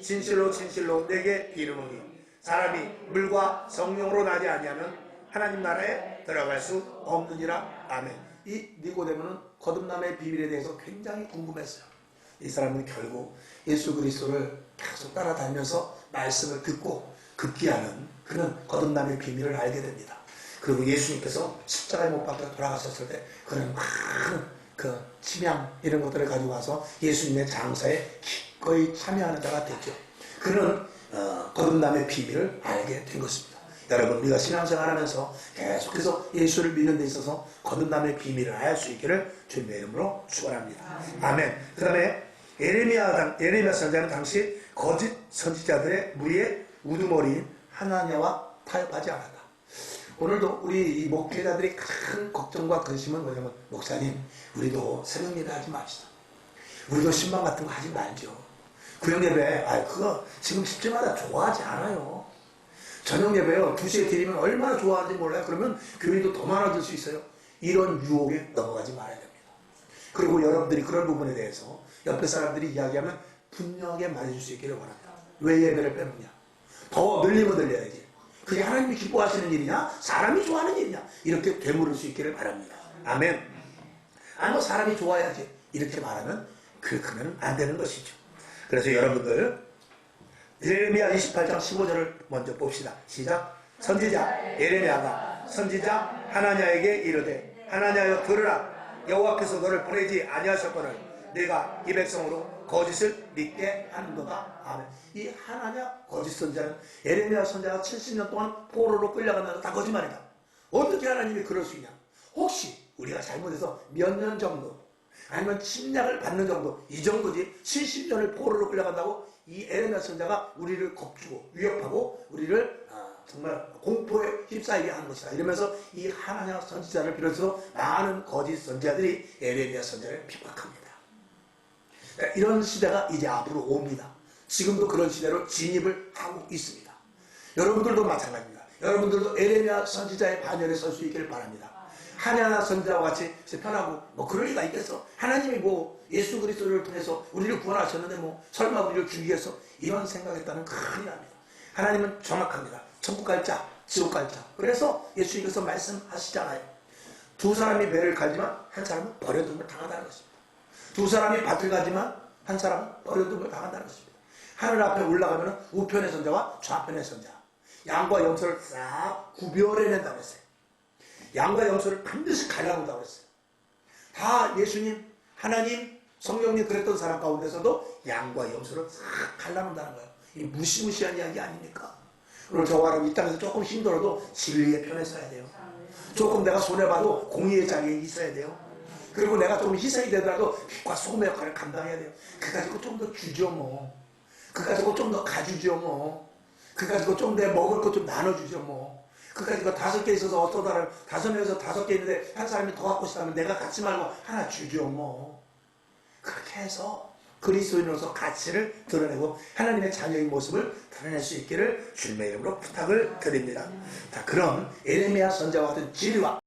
진실로 진실로 내게 이르노니 사람이 물과 성령으로 나지 아니하면 하나님 나라에 들어갈 수 없느니라. 아멘. 이 니고데모는 거듭남의 비밀에 대해서 굉장히 궁금했어요. 이 사람은 결국 예수 그리스도를 계속 따라다니면서 말씀을 듣고 급기야는 그는 거듭남의 비밀을 알게 됩니다. 그리고 예수님께서 십자가에 못 박혀 돌아가셨을 때 그는 많은 그 침향 이런 것들을 가지고 와서 예수님의 장사에 기꺼이 참여하는 자가 됐죠. 그는 어, 거듭남의 비밀을 알게 된 것입니다. 여러분 우리가 신앙생활 하면서 계속해서 예수를 믿는 데 있어서 거듭남의 비밀을 알 수 있기를 주님의 이름으로 축원합니다. 아멘. 그 다음에 예레미야 당- 예레미야 선자는 당시 거짓 선지자들의 무리에 우두머리인 하나냐와 타협하지 않았다. 오늘도 우리 이 목회자들이 큰 걱정과 근심은 뭐냐면 목사님 우리도 새벽 예배 하지 맙시다. 우리도 신방 같은 거 하지 말죠. 구역 예배 아 그거 지금 집집마다 좋아하지 않아요. 저녁 예배요 2시에 드리면 얼마나 좋아하는지 몰라요. 그러면 교인도 더 많아질 수 있어요. 이런 유혹에 넘어가지 말아야 됩니다. 그리고 여러분들이 그런 부분에 대해서 옆에 사람들이 이야기하면 분명하게 말해줄 수 있기를 바랍니다. 왜 예배를 빼느냐? 더 늘리면 늘려야지. 그게 하나님이 기뻐하시는 일이냐? 사람이 좋아하는 일이냐? 이렇게 되물을 수 있기를 바랍니다. 아멘. 뭐 사람이 좋아야지. 이렇게 말하면 그렇게는 안 되는 것이죠. 그래서 여러분들 예레미야 28장 15절을 먼저 봅시다. 시작. 선지자 예레미야가 선지자 하나냐에게 이르되 하나냐여 들으라 여호와께서 너를 보내지 아니하셨거늘 내가 이 백성으로 거짓을 믿게 하는도다. 아멘. 이 하나냐 거짓 선자는 예레미야 선자가 70년 동안 포로로 끌려간다는 다 거짓말이다. 어떻게 하나님이 그럴 수 있냐? 혹시 우리가 잘못해서 몇 년 정도 아니면 침략을 받는 정도. 이 정도지. 70년을 포로로 끌려간다고 이 에레미야 선자가 우리를 겁주고 위협하고 우리를 아, 정말 공포에 휩싸이게 하는 것이다. 이러면서 이 하나냐 선지자를 비롯해서 많은 거짓 선지자들이 에레미야 선자를 핍박합니다. 그러니까 이런 시대가 이제 앞으로 옵니다. 지금도 그런 시대로 진입을 하고 있습니다. 여러분들도 마찬가지입니다. 여러분들도 에레미야 선지자의 반열에 설 수 있기를 바랍니다 하나나 선지자와 같이 편하고 뭐 그럴 리가 있겠어? 하나님이 뭐 예수 그리스도를 통해서 우리를 구원하셨는데 뭐 설마 우리를 죽이기 위해서 이런 생각했다는 큰일 납니다. 하나님은 정확합니다. 천국 갈 자 지옥 갈 자. 그래서 예수님께서 말씀하시잖아요. 두 사람이 배를 갈지만 한 사람은 버려둠을 당한다는 것입니다. 두 사람이 밭을 가지만 한 사람은 버려둠을 당한다는 것입니다. 하늘 앞에 올라가면 우편의 선자와 좌편의 선자. 양과 염소를 싹 구별해낸다고 했어요 양과 염소를 반드시 갈라놓는다고 했어요. 다 예수님, 하나님, 성령님 그랬던 사람 가운데서도 양과 염소를 싹 갈라놓는다는 거예요. 이 무시무시한 이야기 아닙니까? 오늘 저와 이 땅에서 조금 힘들어도 진리의 편에 서야 돼요. 조금 내가 손해봐도 공의의 자리에 있어야 돼요. 그리고 내가 좀 희생이 되더라도 빛과 소금의 역할을 감당해야 돼요. 그 가지고 좀 더 주죠 뭐. 그 가지고 좀 더 가주죠 뭐. 그 가지고 좀 내 먹을 것 좀 나눠주죠 뭐. 그까지 그 다섯 개 있어서 어떠다를 다섯 명에서 다섯 개 있는데 한 사람이 더 갖고 싶다면 내가 갖지 말고 하나 주죠 뭐. 그렇게 해서 그리스도인으로서 가치를 드러내고 하나님의 자녀의 모습을 드러낼 수 있기를 주님의 이름으로 부탁을 드립니다. 자 그럼 에레미야 선자와 같은 진리와